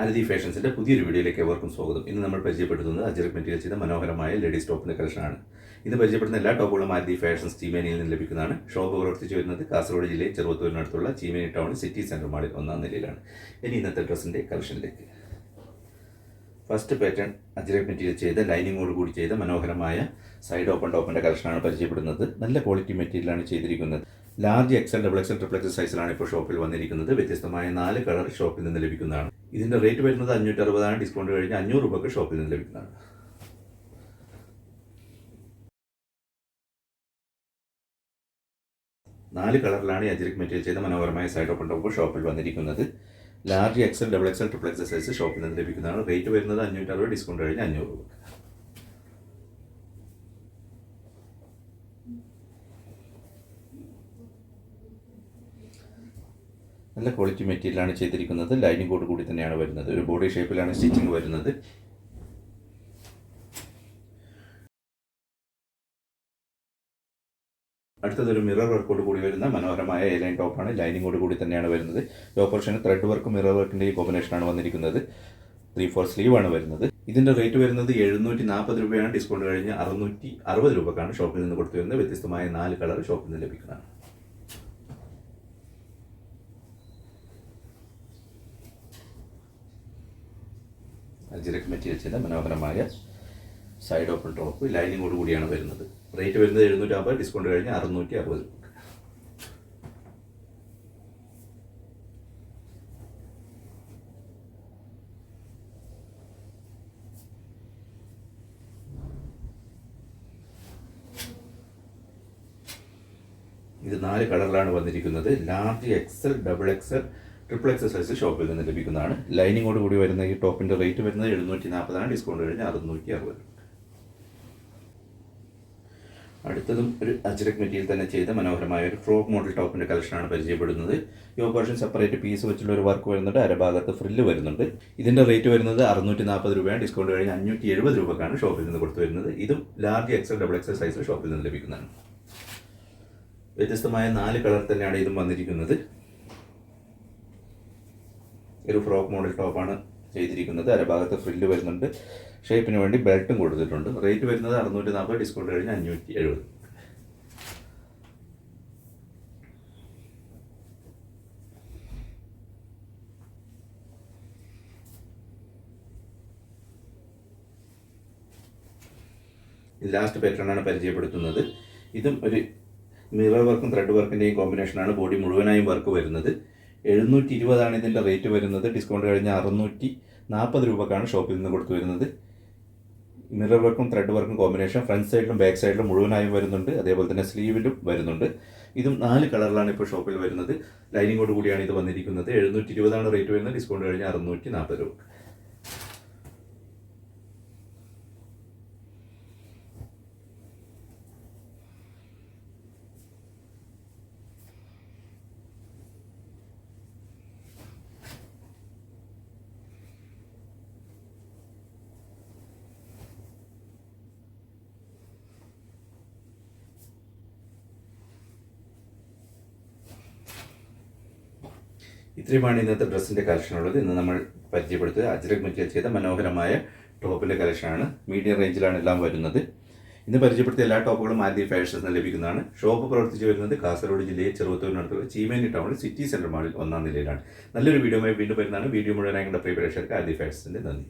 അനധി ഫാഷൻസിന്റെ പുതിയൊരു വീഡിയോയിലേക്ക് ഏവർക്കും സ്വാഗതം. ഇന്ന് നമ്മൾ പരിചയപ്പെടുത്തുന്നത് അജറക് മെറ്റീരിയൽ ചെയ്ത മനോഹരമായ ലേഡീസ് ടോപ്പിന്റെ കളക്ഷനാണ് ഇന്ന് പരിചയപ്പെടുന്ന എല്ലാ ടോപ്പുകളും ആരതി ഫാഷൻസ് ചീമേനിയിൽ നിന്ന് ലഭിക്കുന്നതാണ്. ഷോപ്പ് പ്രവർത്തിച്ചു വരുന്നത് കാസർഗോഡ് ജില്ലയിൽ ചെറുവത്തൂരിനടുത്തുള്ള ചീമേനി ടൗൺ സിറ്റി സെന്റർ മാളിൽ ഒന്നാം നിലയിലാണ്. ഇനി ഇന്നത്തെ ഡ്രസ്സിന്റെ കളക്ഷനിലേക്ക്. ഫസ്റ്റ് പാറ്റേൺ അജ്രക് മെറ്റീരിയൽ ചെയ്ത ലൈനിങ്ങോട് കൂടി ചെയ്ത മനോഹരമായ സൈഡ് ഓപ്പൺ ടോപ്പിന്റെ കളക്ഷനാണ് പരിചയപ്പെടുന്നത്. നല്ല ക്വാളിറ്റി മെറ്റീരിയലാണ് ചെയ്തിരിക്കുന്നത്. Large XL double XL triple XL സൈസിലാണ് ഇപ്പോൾ ഷോപ്പിൽ വന്നിരിക്കുന്നത്. വ്യത്യസ്തമായ നാല് കളർ ഷോപ്പിൽ നിന്ന് ലഭിക്കുന്നതാണ്. ഇതിന്റെ റേറ്റ് വരുന്നത് അഞ്ഞൂറ്റി അറുപതാണ് ഡിസ്കൗണ്ട് കഴിഞ്ഞ് അഞ്ഞൂറ് രൂപക്ക് ഷോപ്പിൽ നിന്ന് ലഭിക്കുന്നതാണ്. നാല് കളറിലാണ് ഈ അജ്രക് മെറ്റീരിയൽ ചെയ്ത മനോഹരമായ സൈഡ് ഓപ്പൺ ടോപ്പ് ഷോപ്പിൽ വന്നിരിക്കുന്നത്. Large XL double XL triple XL size ഷോപ്പിൽ നിന്ന് ലഭിക്കുന്നതാണ്. റേറ്റ് വരുന്നത് അഞ്ഞൂറ്റി അറുപത് ഡിസ്കൗണ്ട് കഴിഞ്ഞ് അഞ്ഞൂറ് രൂപ നല്ല ക്വാളിറ്റി മെറ്റീരിയലാണ് ചെയ്തിരിക്കുന്നത്. ലൈനിങ്ങോട് കൂടി കൂടി തന്നെയാണ് വരുന്നത്. ഒരു ബോഡി ഷേപ്പിലാണ് സ്റ്റിച്ചിങ് വരുന്നത്. അടുത്തതൊരു മിറർ വർക്കോട് കൂടി വരുന്ന മനോഹരമായ എ ലൈൻ ടോപ്പാണ് ലൈനിങ്ങോട് കൂടി തന്നെയാണ് വരുന്നത്. ടോപ്പ് പോർഷന് ത്രെഡ് വർക്കും മിറർ വർക്കിന്റെ ഈ കോമ്പിനേഷനാണ് വന്നിരിക്കുന്നത്. ത്രീ ഫോർ സ്ലീവ് ആണ് വരുന്നത്. ഇതിന്റെ റേറ്റ് വരുന്നത് എഴുന്നൂറ്റി നാൽപ്പത് രൂപയാണ്. ഡിസ്കൗണ്ട് കഴിഞ്ഞ് അറുന്നൂറ്റി അറുപത് രൂപക്കാണ് ഷോപ്പിൽ നിന്ന് കൊടുത്തു വരുന്നത്. വ്യത്യസ്തമായ നാല് കളർ ഷോപ്പിൽ നിന്ന് ലഭിക്കുന്നതാണ്. അജിരക് മെറ്റീരിയൽസിന്റെ മനോഹരമായ സൈഡ് ഓപ്പൺ ടോപ്പ് ലൈനിങ്ങോട് കൂടിയാണ് വരുന്നത്. റേറ്റ് വരുന്നത് എഴുന്നൂറ്റി അമ്പത് ഡിസ്കൗണ്ട് കഴിഞ്ഞ് അറുന്നൂറ്റി അറുപത് ഇത് നാല് കളറിലാണ് വന്നിരിക്കുന്നത്. Large XL double XL triple XL size ഷോപ്പിൽ നിന്ന് ലഭിക്കുന്നതാണ്. ലൈനിങ്ങോട് കൂടി വരുന്ന ഈ ടോപ്പിന്റെ റേറ്റ് വരുന്നത് എഴുന്നൂറ്റി നാൽപ്പതാണ് ഡിസ്കൗണ്ട് കഴിഞ്ഞ് അറുന്നൂറ്റി അറുപത് അടുത്തതും ഒരു അജ്രക് മെറ്റീരിയൽ തന്നെ ചെയ്ത മനോഹരമായ ഒരു ഫ്രോക്ക് മോഡൽ ടോപ്പിന്റെ കളക്ഷനാണ് പരിചയപ്പെടുന്നത്. ഈ ഓപ്പറേഷൻ സെപ്പറേറ്റ് പീസ് വെച്ചുള്ള ഒരു വർക്ക് വരുന്നുണ്ട്. അരഭാഗത്ത് ഫ്രില്ല് വരുന്നുണ്ട്. ഇതിന്റെ റേറ്റ് വരുന്നത് അറുന്നൂറ്റി നാൽപ്പത് രൂപയാണ്. ഡിസ്കൗണ്ട് കഴിഞ്ഞ് അഞ്ഞൂറ്റി എഴുപത് രൂപക്കാണ് ഷോപ്പിൽ നിന്ന് കൊടുത്തു വരുന്നത്. ഇതും large XL double XL size ഷോപ്പിൽ നിന്ന് ലഭിക്കുന്നതാണ്. വ്യത്യസ്തമായ നാല് കളർ തന്നെയാണ് ഇതും വന്നിരിക്കുന്നത്. ഒരു ഫ്രോക്ക് മോഡൽ ടോപ്പാണ് ചെയ്തിരിക്കുന്നത്. അരഭാഗത്ത് ഫ്രില്ല് വരുന്നുണ്ട്. ഷേപ്പിന് വേണ്ടി ബെൽറ്റും കൊടുത്തിട്ടുണ്ട്. റേറ്റ് വരുന്നത് അറുന്നൂറ്റി നാൽപ്പത് ഡിസ്കൗണ്ട് കഴിഞ്ഞ് അഞ്ഞൂറ്റി എഴുപത് ലാസ്റ്റ് പാറ്റേണാണ് പരിചയപ്പെടുത്തുന്നത്. ഇതും ഒരു മിറർ വർക്കും ത്രെഡ് വർക്കിന്റെയും കോമ്പിനേഷനാണ് ബോഡി മുഴുവനായും വർക്ക് വരുന്നത്. എഴുന്നൂറ്റി ഇരുപതാണ് ഇതിന്റെ റേറ്റ് വരുന്നത്. ഡിസ്കൗണ്ട് കഴിഞ്ഞാൽ അറുന്നൂറ്റി നാൽപ്പത് രൂപക്കാണ് ഷോപ്പിൽ നിന്ന് കൊടുത്തു വരുന്നത്. മിറർ വർക്കും ത്രെഡ് വർക്കും കോമ്പിനേഷൻ ഫ്രണ്ട് സൈഡിലും ബാക്ക് സൈഡിലും മുഴുവനായും വരുന്നുണ്ട്. അതേപോലെ തന്നെ സ്ലീവിലും വരുന്നുണ്ട്. ഇതും നാല് കളറിലാണ് ഇപ്പോൾ ഷോപ്പിൽ വരുന്നത്. ലൈനിങ്ങോട് കൂടിയാണ് ഇത് വന്നിരിക്കുന്നത്. എഴുന്നൂറ്റി ഇരുപതാണ് റേറ്റ് വരുന്നത്. ഡിസ്കൗണ്ട് കഴിഞ്ഞാൽ അറുന്നൂറ്റി നാൽപ്പത് രൂപ ഇത്രയുമാണ് ഇന്നത്തെ ഡ്രസ്സിന്റെ കളക്ഷനുള്ളത് ഇന്ന് നമ്മൾ പരിചയപ്പെടുത്തിയത് അജ്രക് മെറ്റീരിയൽ ചെയ്ത മനോഹരമായ ടോപ്പിന്റെ കളക്ഷനാണ് മീഡിയം റേഞ്ചിലാണ് എല്ലാം വരുന്നത്. ഇന്ന് പരിചയപ്പെടുത്തിയ എല്ലാ ടോപ്പുകളും ആദ്യ ഫാഷൻസ് ലഭിക്കുന്നതാണ്. ഷോപ്പ് പ്രവർത്തിച്ചു വരുന്നത് കാസർഗോഡ് ജില്ലയിൽ ചെറുപത്തൂരിനടുത്തുള്ള ചീമേനി ടൗണിൽ സിറ്റി സെന്റർ മാളിൽ ഒന്നാം നിലയിലാണ്. നല്ലൊരു വീഡിയോയുമായി വീണ്ടും വരുന്നതാണ്. വീഡിയോ മുഴുവനായി പ്രിയ പ്രേക്ഷകർക്ക് ആദ്യ ഫാഷൻസിന്റെ നന്ദി.